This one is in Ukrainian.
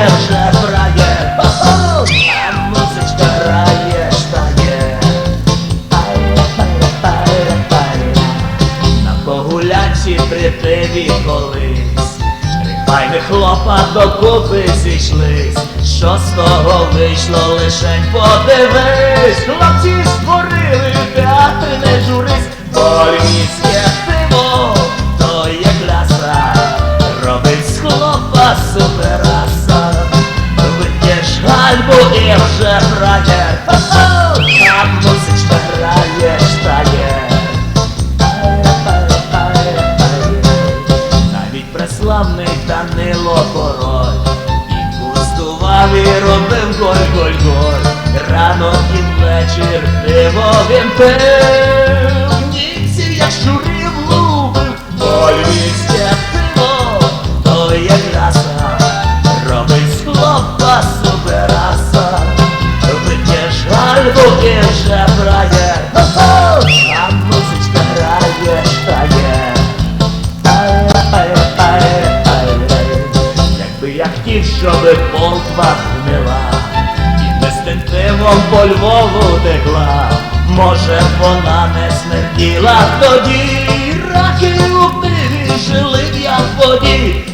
конечно, брае А музычка рае штае На погулянці при пиві колись Рибайних хлопа докупи зійшлись Що з того вийшло, лишень подивись Хлопці створили театр, не журись Борівське пиво, то є кляса Робить з хлопа супера Преславний Данило Король. І пустував і робив голь-голь-голь Рано і вечір пиво він пив. Німців як щурів лупив. Бо львівське пиво то є краса Робить з хлопа супераса. Вип'єш гальбу і вже щоби полтва гнила І безстинтивом по Львову текла. Може вона не смерділа тоді Раки у пиві жили б я в воді